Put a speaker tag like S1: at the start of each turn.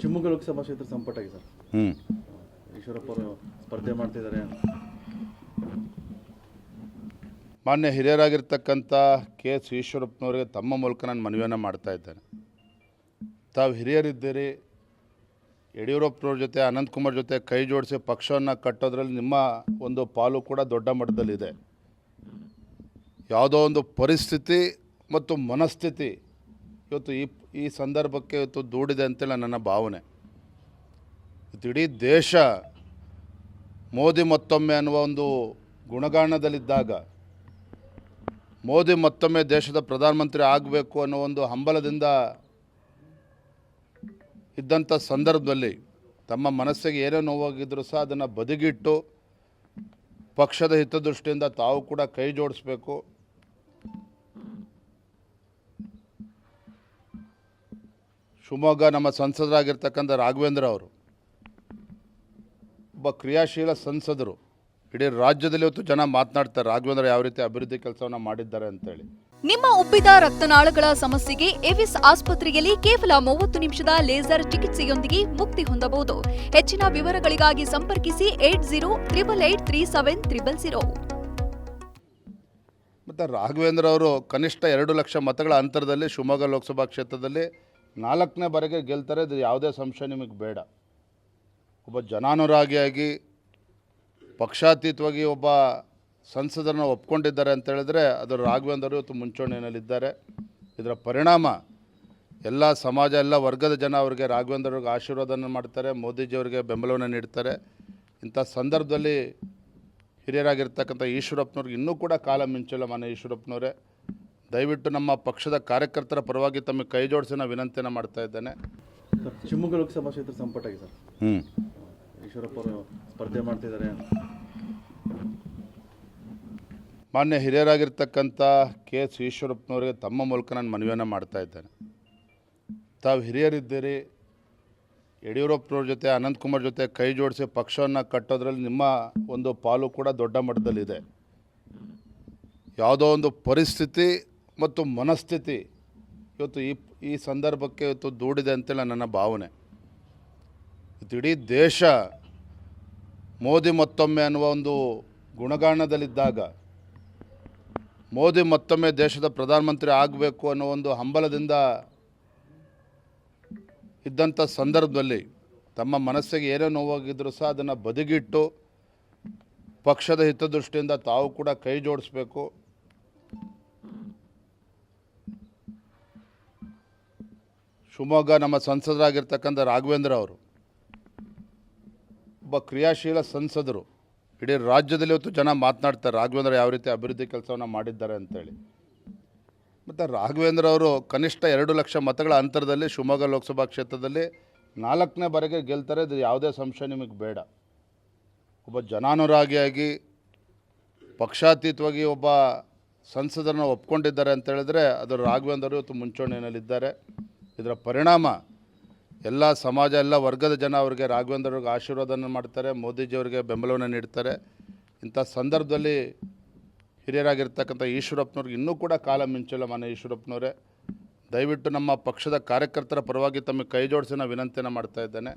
S1: ಶಿವಮೊಗ್ಗ ಲೋಕಸಭಾ ಕ್ಷೇತ್ರ ಸಂಪಟಾಗಿ ಸರ್.
S2: ಹ್ಞೂ
S1: ಈಶ್ವರಪ್ಪ ಅವರು ಸ್ಪರ್ಧೆ ಮಾಡ್ತಿದ್ದಾರೆ
S2: ಮಾನ್ಯ ಹಿರಿಯರಾಗಿರ್ತಕ್ಕಂಥ ಕೆ ಎಸ್ ಈಶ್ವರಪ್ಪನವರಿಗೆ ತಮ್ಮ ಮೂಲಕ ನಾನು ಮನವಿಯನ್ನು ಮಾಡ್ತಾ ಇದ್ದೇನೆ. ತಾವು ಹಿರಿಯರಿದ್ದೀರಿ. ಯಡಿಯೂರಪ್ಪನವ್ರ ಜೊತೆ ಅನಂತಕುಮಾರ್ ಜೊತೆ ಕೈ ಜೋಡಿಸಿ ಪಕ್ಷವನ್ನು ಕಟ್ಟೋದ್ರಲ್ಲಿ ನಿಮ್ಮ ಒಂದು ಪಾಲು ಕೂಡ ದೊಡ್ಡ ಮಟ್ಟದಲ್ಲಿದೆ. ಯಾವುದೋ ಒಂದು ಪರಿಸ್ಥಿತಿ ಮತ್ತು ಮನಸ್ಥಿತಿ ಇವತ್ತು ಈ ಈ ಸಂದರ್ಭಕ್ಕೆ ಇವತ್ತು ದೂಡಿದೆ ಅಂತೇಳಿ ನನ್ನ ಭಾವನೆ. ಇವತ್ತು ಇಡೀ ದೇಶ ಮೋದಿ ಮತ್ತೊಮ್ಮೆ ಅನ್ನುವ ಒಂದು ಗುಣಗಾನದಲ್ಲಿದ್ದಾಗ, ಮೋದಿ ಮತ್ತೊಮ್ಮೆ ದೇಶದ ಪ್ರಧಾನಮಂತ್ರಿ ಆಗಬೇಕು ಅನ್ನೋ ಒಂದು ಹಂಬಲದಿಂದ ಇದ್ದಂಥ ಸಂದರ್ಭದಲ್ಲಿ ತಮ್ಮ ಮನಸ್ಸಿಗೆ ಏನೇ ನೋವಾಗಿದ್ದರೂ ಸಹ ಅದನ್ನು ಬದಿಗಿಟ್ಟು ಪಕ್ಷದ ಹಿತದೃಷ್ಟಿಯಿಂದ ತಾವು ಕೂಡ ಕೈ ಜೋಡಿಸ್ಬೇಕು. ಶಿವಮೊಗ್ಗ ನಮ್ಮ ಸಂಸದರಾಗಿರ್ತಕ್ಕಂಥ ರಾಘವೇಂದ್ರ ಅವರು ಒಬ್ಬ ಕ್ರಿಯಾಶೀಲ ಸಂಸದರು. ಇಡೀ ರಾಜ್ಯದಲ್ಲಿ ಇವತ್ತು ಜನ ಮಾತನಾಡ್ತಾರೆ ರಾಘವೇಂದ್ರ ಯಾವ ರೀತಿ ಅಭಿವೃದ್ಧಿ ಕೆಲಸವನ್ನು ಮಾಡಿದ್ದಾರೆ ಅಂತೇಳಿ.
S3: ನಿಮ್ಮ ಉಬ್ಬಿದ ರಕ್ತನಾಳಗಳ ಸಮಸ್ಯೆಗೆ ಎವಿಸ್ ಆಸ್ಪತ್ರೆಯಲ್ಲಿ ಕೇವಲ ಮೂವತ್ತು ನಿಮಿಷದ ಲೇಸರ್ ಚಿಕಿತ್ಸೆಯೊಂದಿಗೆ ಮುಕ್ತಿ ಹೊಂದಬಹುದು. ಹೆಚ್ಚಿನ ವಿವರಗಳಿಗಾಗಿ ಸಂಪರ್ಕಿಸಿ eight zero triple eight three seven triple zero.
S2: ಮತ್ತು ರಾಘವೇಂದ್ರ ಅವರು ಕನಿಷ್ಠ ಎರಡು ಲಕ್ಷ ಮತಗಳ ಅಂತರದಲ್ಲಿ ಶಿವಮೊಗ್ಗ ಲೋಕಸಭಾ ಕ್ಷೇತ್ರದಲ್ಲಿ ನಾಲ್ಕನೇ ಬಾರಿಗೆ ಗೆಲ್ತಾರೆ, ಇದು ಯಾವುದೇ ಸಂಶಯ ನಿಮಗೆ ಬೇಡ. ಒಬ್ಬ ಜನಾನುರಾಗಿಯಾಗಿ ಪಕ್ಷಾತೀತವಾಗಿ ಒಬ್ಬ ಸಂಸದರನ್ನ ಒಪ್ಕೊಂಡಿದ್ದಾರೆ ಅಂತ ಹೇಳಿದ್ರೆ, ಅದು ರಾಘವೇಂದ್ರ ಇವತ್ತು ಮುಂಚೂಣಿಯಲ್ಲಿದ್ದಾರೆ. ಇದರ ಪರಿಣಾಮ, ಎಲ್ಲ ಸಮಾಜ, ಎಲ್ಲ ವರ್ಗದ ಜನ ಅವರಿಗೆ ರಾಘವೇಂದ್ರ ಅವ್ರಿಗೆ ಆಶೀರ್ವಾದನ ಮಾಡ್ತಾರೆ ಮೋದಿಜಿಯವರಿಗೆ ಬೆಂಬಲವನ್ನು ನೀಡ್ತಾರೆ. ಇಂಥ ಸಂದರ್ಭದಲ್ಲಿ ಹಿರಿಯರಾಗಿರ್ತಕ್ಕಂಥ ಈಶ್ವರಪ್ಪನವ್ರಿಗೆ ಇನ್ನೂ ಕೂಡ ಕಾಲ ಮಿಂಚಿಲ್ಲ ಮನೆ ಈಶ್ವರಪ್ಪನವರೇ. ದಯವಿಟ್ಟು ನಮ್ಮ ಪಕ್ಷದ ಕಾರ್ಯಕರ್ತರ ಪರವಾಗಿ ತಮಗೆ ಕೈ ಜೋಡಿಸಿ ನಾನು ವಿನಂತಿಯನ್ನು ಮಾಡ್ತಾ ಇದ್ದೇನೆ.
S1: ಶಿವಮೊಗ್ಗ ಲೋಕಸಭಾ ಕ್ಷೇತ್ರ ಸಂಪಟಾಗಿ ಸರ್.
S2: ಹ್ಞೂ
S1: ಈಶ್ವರಪ್ಪ ಅವರು ಸ್ಪರ್ಧೆ ಮಾಡ್ತಿದ್ದಾರೆ
S2: ಮಾನ್ಯ ಹಿರಿಯರಾಗಿರ್ತಕ್ಕಂಥ ಕೆ ಎಸ್ ಈಶ್ವರಪ್ಪನವರಿಗೆ ತಮ್ಮ ಮೂಲಕ ನಾನು ಮನವಿಯನ್ನು ಮಾಡ್ತಾ ಇದ್ದೇನೆ. ತಾವು ಹಿರಿಯರಿದ್ದೀರಿ. ಯಡಿಯೂರಪ್ಪನವ್ರ ಜೊತೆ ಅನಂತಕುಮಾರ್ ಜೊತೆ ಕೈ ಜೋಡಿಸಿ ಪಕ್ಷವನ್ನು ಕಟ್ಟೋದ್ರಲ್ಲಿ ನಿಮ್ಮ ಒಂದು ಪಾಲು ಕೂಡ ದೊಡ್ಡ ಮಟ್ಟದಲ್ಲಿದೆ. ಯಾವುದೋ ಒಂದು ಪರಿಸ್ಥಿತಿ ಮತ್ತು ಮನಸ್ಥಿತಿ ಇವತ್ತು ಈ ಈ ಸಂದರ್ಭಕ್ಕೆ ಇವತ್ತು ದೂಡಿದೆ ಅಂತೇಳಿ ನನ್ನ ಭಾವನೆ. ಇಡೀ ದೇಶ ಮೋದಿ ಮತ್ತೊಮ್ಮೆ ಅನ್ನುವ ಒಂದು ಗುಣಗಾನದಲ್ಲಿದ್ದಾಗ, ಮೋದಿ ಮತ್ತೊಮ್ಮೆ ದೇಶದ ಪ್ರಧಾನಮಂತ್ರಿ ಆಗಬೇಕು ಅನ್ನೋ ಒಂದು ಹಂಬಲದಿಂದ ಇದ್ದಂಥ ಸಂದರ್ಭದಲ್ಲಿ ತಮ್ಮ ಮನಸ್ಸಿಗೆ ಏನೇ ನೋವಾಗಿದ್ದರೂ ಸಹ ಅದನ್ನು ಬದಿಗಿಟ್ಟು ಪಕ್ಷದ ಹಿತದೃಷ್ಟಿಯಿಂದ ತಾವು ಕೂಡ ಕೈ ಜೋಡಿಸ್ಬೇಕು. ಶಿವಮೊಗ್ಗ ನಮ್ಮ ಸಂಸದರಾಗಿರ್ತಕ್ಕಂಥ ರಾಘವೇಂದ್ರ ಅವರು, ಒಬ್ಬ ಕ್ರಿಯಾಶೀಲ ಸಂಸದರು. ಇಡೀ ರಾಜ್ಯದಲ್ಲಿ ಇವತ್ತು ಜನ ಮಾತನಾಡ್ತಾರೆ, ರಾಘವೇಂದ್ರ ಯಾವ ರೀತಿ ಅಭಿವೃದ್ಧಿ ಕೆಲಸವನ್ನು ಮಾಡಿದ್ದಾರೆ ಅಂತೇಳಿ. ಮತ್ತು ರಾಘವೇಂದ್ರ ಅವರು ಕನಿಷ್ಠ ಎರಡು ಲಕ್ಷ ಮತಗಳ ಅಂತರದಲ್ಲಿ ಶಿವಮೊಗ್ಗ ಲೋಕಸಭಾ ಕ್ಷೇತ್ರದಲ್ಲಿ ನಾಲ್ಕನೇ ಬಾರಿಗೆ ಗೆಲ್ತಾರೆ, ಇದು ಯಾವುದೇ ಸಂಶಯ ನಿಮಗೆ ಬೇಡ. ಒಬ್ಬ ಜನಾನುರಾಗಿಯಾಗಿ ಪಕ್ಷಾತೀತವಾಗಿ ಒಬ್ಬ ಸಂಸದರನ್ನ ಒಪ್ಕೊಂಡಿದ್ದಾರೆ ಅಂತ ಹೇಳಿದ್ರೆ ಅದು ರಾಘವೇಂದ್ರ ಇವತ್ತು ಮುಂಚೂಣಿಯಲ್ಲಿದ್ದಾರೆ. ಇದರ ಪರಿಣಾಮ ಎಲ್ಲ ಸಮಾಜ, ಎಲ್ಲ ವರ್ಗದ ಜನ ಅವರಿಗೆ ರಾಘವೇಂದ್ರ ಅವ್ರಿಗೆ ಆಶೀರ್ವಾದನ ಮಾಡ್ತಾರೆ ಮೋದಿಜಿಯವರಿಗೆ ಬೆಂಬಲವನ್ನು ನೀಡ್ತಾರೆ. ಇಂಥ ಸಂದರ್ಭದಲ್ಲಿ ಹಿರಿಯರಾಗಿರ್ತಕ್ಕಂಥ ಈಶ್ವರಪ್ಪನವ್ರಿಗೆ ಇನ್ನೂ ಕೂಡ ಕಾಲ ಮಿಂಚಿಲ್ಲ ಮನೆ ಈಶ್ವರಪ್ಪನವರೇ. ದಯವಿಟ್ಟು ನಮ್ಮ ಪಕ್ಷದ ಕಾರ್ಯಕರ್ತರ ಪರವಾಗಿ ತಮಗೆ ಕೈ ಜೋಡಿಸಿ, ನಾನು ವಿನಂತಿಯನ್ನು ಮಾಡ್ತಾ ಇದ್ದೇನೆ.